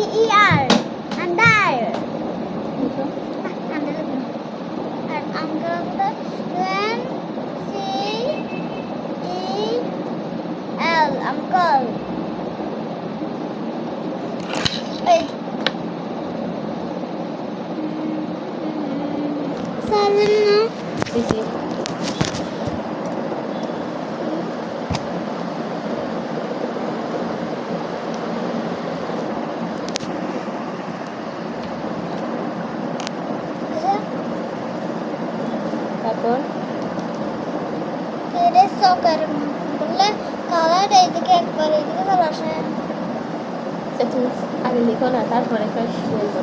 ear and there. And uncle when C E L uncle. Seven. না দেখি তারপর তেরে সকার বললে কালার এইদিকে একবার এইদিকে তো আসে তুমি আগে লিখো না তারপরে বলব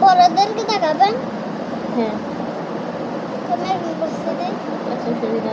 বড়দেরকে দেখাবেন হ্যাঁ তোমার উপস্থিতি আচ্ছা সুবিধা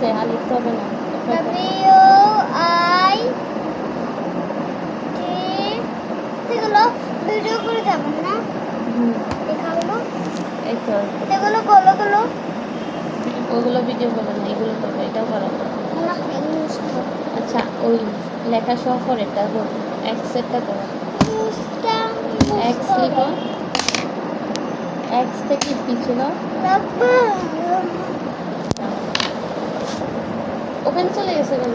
বুঝে আর লিখতে হবে না। T ভিডিও করে যাবেন না? হুম, এই তো। এগুলো গোলো গুলো ওগুলো ভিডিও না এগুলো এটাও করো আচ্ছা ওই লেখা সহ পরেরটা করো এক্সেরটা করো। মুস্তা এক্স লিখো। এক্স থেকে কি ছিল? ওখানে চলে গেছে কেন?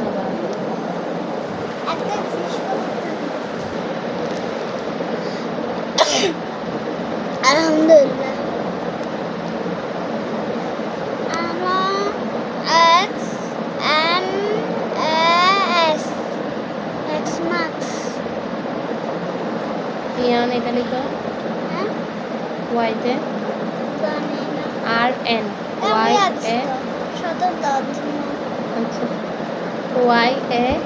আলহামদুলিল্লাহ। ইয়ান এটা লিখো। ওয়াইতে আর N Y A Y A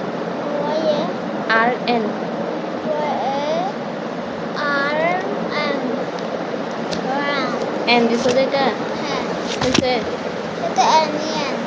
Y A R N and this is it? Yes. This is it? It's.